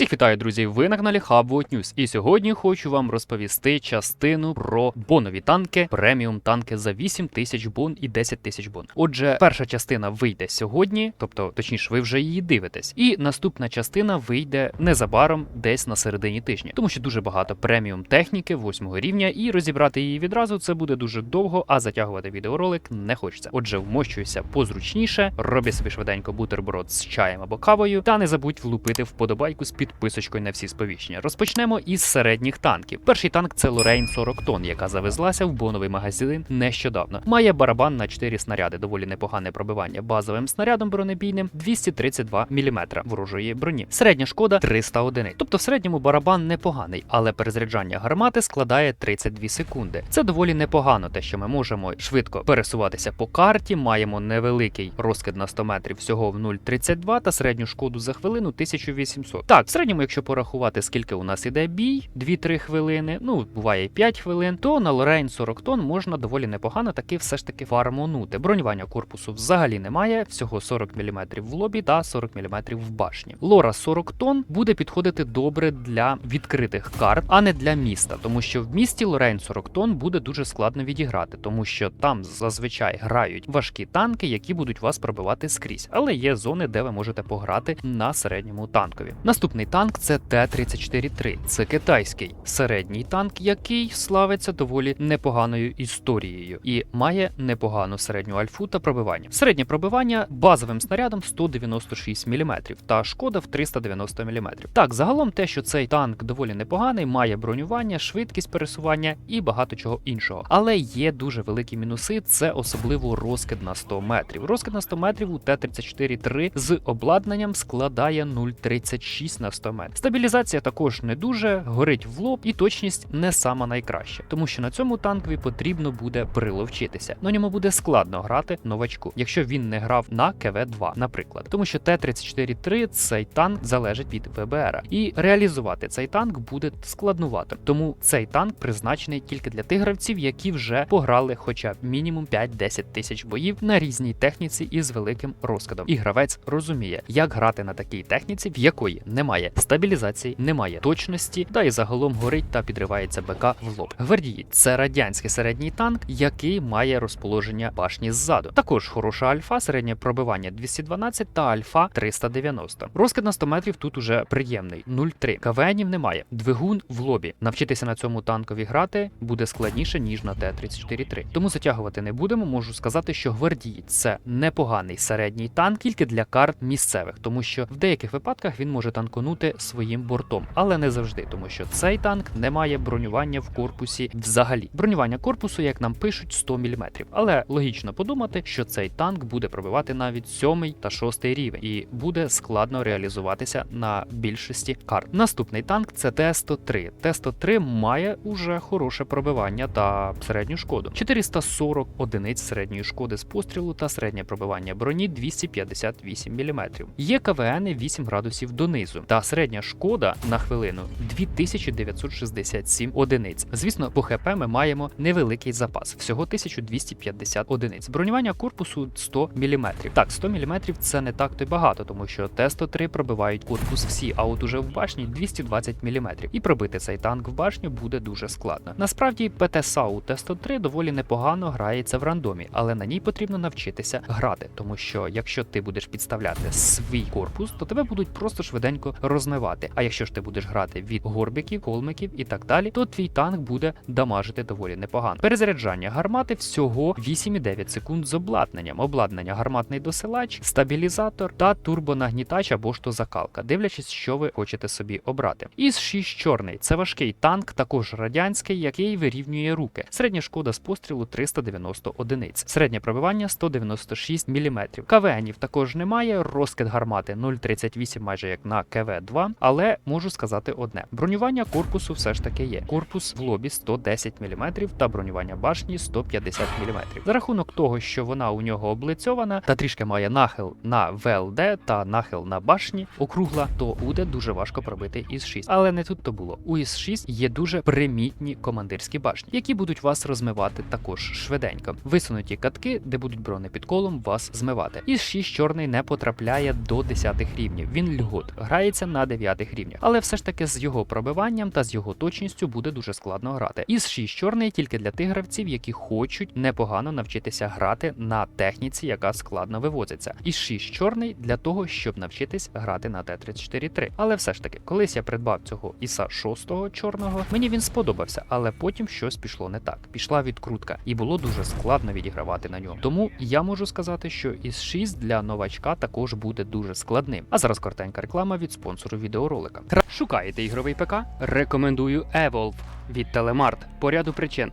Всіх вітаю, друзі! Ви на каналі Hubwood News. І сьогодні хочу вам розповісти частину про бонові танки, преміум танки за 8 тисяч бон і 10 тисяч бон. Отже, перша частина вийде сьогодні, тобто, точніше, ви вже її дивитесь. І наступна частина вийде незабаром десь на середині тижня, тому що дуже багато преміум техніки восьмого рівня, і розібрати її відразу це буде дуже довго, а затягувати відеоролик не хочеться. Отже, вмощуйся позручніше, роби собі швиденько бутерброд з чаєм або кавою, та не забудь влупити вподобайку з підписочкою на всі сповіщення. Розпочнемо із середніх танків. Перший танк це Лорейн 40 тонн, яка завезлася в боновий магазин нещодавно. Має барабан на 4 снаряди, доволі непогане пробивання. Базовим снарядом бронебійним 232 мм ворожої броні. Середня шкода 300 одиниць. Тобто в середньому барабан непоганий, але перезаряджання гармати складає 32 секунди. Це доволі непогано, те, що ми можемо швидко пересуватися по карті. Маємо невеликий розкид на 100 метрів всього в 0,32 та середню шкоду за хвилину 1800. Так, середньому, якщо порахувати, скільки у нас іде бій, 2-3 хвилини, ну буває 5 хвилин, то на Лорейн 40 тонн можна доволі непогано таки все ж таки фармонути. Бронювання корпусу взагалі немає, всього 40 мм в лобі та 40 мм в башні. Лора 40 тонн буде підходити добре для відкритих карт, а не для міста, тому що в місті Лорейн 40 тонн буде дуже складно відіграти, тому що там зазвичай грають важкі танки, які будуть вас пробивати скрізь. Але є зони, де ви можете пограти на середньому танкові. Наступний танк це Т-34-3. Це китайський середній танк, який славиться доволі непоганою історією і має непогану середню альфу та пробивання. Середнє пробивання базовим снарядом 196 мм та шкода в 390 мм. Так, загалом те, що цей танк доволі непоганий, має бронювання, швидкість пересування і багато чого іншого. Але є дуже великі мінуси. Це особливо розкид на 100 метрів. Розкид на 100 метрів у Т-34-3 з обладнанням складає 0,36 на 100 метрів. Стабілізація також не дуже, горить в лоб, і точність не сама найкраща, тому що на цьому танкові потрібно буде приловчитися. На ньому буде складно грати новачку, якщо він не грав на КВ-2, наприклад, тому що Т-34-3 цей танк залежить від ВБР, і реалізувати цей танк буде складнувато. Тому цей танк призначений тільки для тих гравців, які вже пограли хоча б мінімум 5-10 тисяч боїв на різній техніці із великим розкидом. І гравець розуміє, як грати на такій техніці, в якої немає стабілізації, немає точності, та й загалом горить та підривається БК в лоб. Гвардії це радянський середній танк, який має розположення башні ззаду. Також хороша альфа, середнє пробивання 212 та альфа 390. Розкид на 100 метрів тут уже приємний 0,3. КВНів немає. Двигун в лобі. Навчитися на цьому танкові грати буде складніше ніж на Т-34-3. Тому затягувати не будемо. Можу сказати, що гвардії це непоганий середній танк тільки для карт місцевих, тому що в деяких випадках він може танконути своїм бортом, але не завжди, тому що цей танк не має бронювання в корпусі взагалі. Бронювання корпусу, як нам пишуть, 100 мм. Але логічно подумати, що цей танк буде пробивати навіть 7 та 6 рівень, і буде складно реалізуватися на більшості карт. Наступний танк це Т-103. Т-103 має уже хороше пробивання та середню шкоду. 440 одиниць середньої шкоди з пострілу та середнє пробивання броні 258 мм. Є КВН 8 градусів донизу, та середня шкода на хвилину 2967 одиниць. Звісно, по ХП ми маємо невеликий запас, всього 1250 одиниць. Бронювання корпусу 100 мм. Так, 100 мм це не так то й багато, тому що Т-103 пробивають корпус всі, а от уже в башні 220 мм. І пробити цей танк в башню буде дуже складно. Насправді, ПТ-САУ Т-103 доволі непогано грається в рандомі, але на ній потрібно навчитися грати, тому що якщо ти будеш підставляти свій корпус, то тебе будуть просто швиденько розмивати. А якщо ж ти будеш грати від горбиків, холмиків і так далі, то твій танк буде дамажити доволі непогано. Перезаряджання гармати всього 8,9 секунд з обладнанням. Обладнання гарматний досилач, стабілізатор та турбонагнітач або ж то закалка, дивлячись, що ви хочете собі обрати. Із 6 чорний це важкий танк, також радянський, який вирівнює руки. Середня шкода з пострілу 390 одиниць, середнє пробивання 196 мм. КВНів також немає. Розкид гармати 0,38, майже як на КВ-2, але можу сказати одне: бронювання корпусу все ж таки є. Корпус в лобі 110 мм та бронювання башні 150 мм. За рахунок того, що вона у нього облицьована та трішки має нахил на ВЛД та нахил на башні округла, то буде дуже важко пробити із 6. Але не тут то було. У із 6 є дуже примітні командирські башні, які будуть вас розмивати також швиденько. Висунуті катки, де будуть бронепідколом вас змивати. Із 6 чорний не потрапляє до 10 рівнів. Він льгот грається на 9 рівнях. Але все ж таки з його пробиванням та з його точністю буде дуже складно грати. Із 6 чорний тільки для тих гравців, які хочуть непогано навчитися грати на техніці, яка складно вивозиться. Із 6 чорний для того, щоб навчитись грати на Т-34-3. Але все ж таки, колись я придбав цього Іса 6 чорного, мені він сподобався, але потім щось пішло не так. Пішла відкрутка, і було дуже складно відігравати на ньому. Тому я можу сказати, що із 6 для новачка також буде дуже складним. А зараз коротенька реклама від спонсору відеоролика. Шукаєте ігровий ПК? Рекомендую Evolve від Telemart по ряду причин.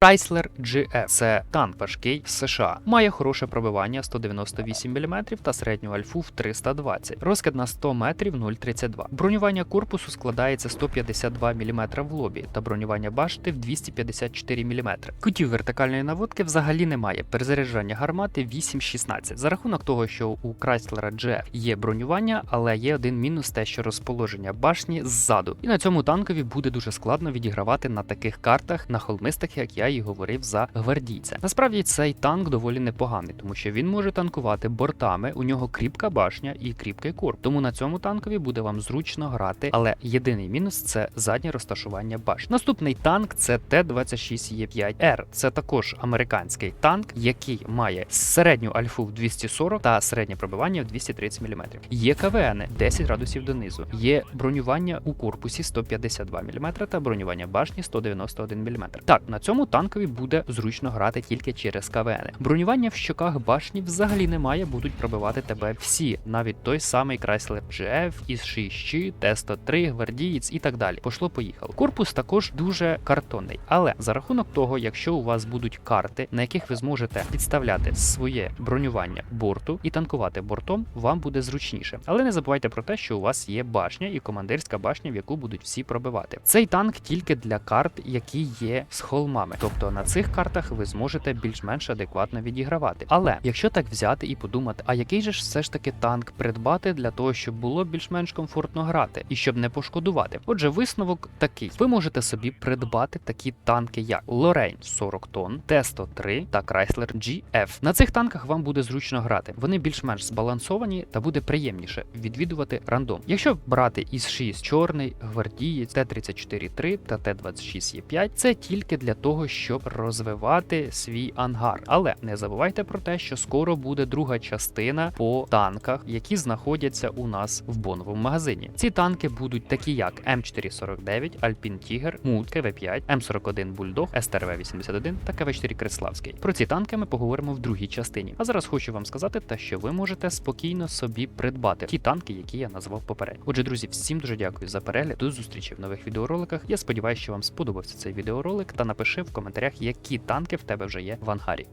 Chrysler GF – це танк важкий з США. Має хороше пробивання 198 мм та середню альфу в 320, розкид на 100 метрів 0,32. Бронювання корпусу складається 152 мм в лобі та бронювання башти в 254 мм. Кутів вертикальної наводки взагалі немає. Перезаряджання гармати 8,16. За рахунок того, що у Chrysler GF є бронювання, але є один мінус те, що розположення башні ззаду. І на цьому танкові буде дуже складно відігравати на таких картах, на холмистах, як я і говорив за гвардійця. Насправді цей танк доволі непоганий, тому що він може танкувати бортами. У нього кріпка башня і кріпкий корпус. Тому на цьому танкові буде вам зручно грати. Але єдиний мінус це заднє розташування башні. Наступний танк це Т-26Е5Р. Це також американський танк, який має середню альфу в 240 та середнє пробивання в 230 мм. Є КВН 10 градусів донизу. Є бронювання у корпусі 152 мм та бронювання башні 191 мм. Так, на цьому танкові буде зручно грати тільки через КВН. Бронювання в щоках башні взагалі немає, будуть пробивати тебе всі, навіть той самий Chrysler GF, із 6 Т-103, гвардієць і так далі. Пошло поїхало. Корпус також дуже картонний, але за рахунок того, якщо у вас будуть карти, на яких ви зможете підставляти своє бронювання борту і танкувати бортом, вам буде зручніше. Але не забувайте про те, що у вас є башня і командирська башня, в яку будуть всі пробивати. Цей танк тільки для карт, які є з холмами. Тобто на цих картах ви зможете більш-менш адекватно відігравати. Але якщо так взяти і подумати, а який же ж все ж таки танк придбати для того, щоб було більш-менш комфортно грати і щоб не пошкодувати? Отже, висновок такий: ви можете собі придбати такі танки, як Lorraine 40 тонн, Т-103 та Chrysler GF. На цих танках вам буде зручно грати. Вони більш-менш збалансовані та буде приємніше відвідувати рандом. Якщо брати із 6 чорний, гвардієць, Т-34-3 та Т-26Е5, це тільки для того, щоб розвивати свій ангар. Але не забувайте про те, що скоро буде друга частина по танках, які знаходяться у нас в боновому магазині. Ці танки будуть такі, як М449, Alpine Tiger, Мут, КВ5, М41 Бульдог, СТРВ-81 та КВ4 Криславський. Про ці танки ми поговоримо в другій частині. А зараз хочу вам сказати те, що ви можете спокійно собі придбати ті танки, які я назвав попередньо. Отже, друзі, всім дуже дякую за перегляд. До зустрічі в нових відеороликах. Я сподіваюся, що вам сподобався цей відеоролик та напиши в коментарях, які танки в тебе вже є в ангарі.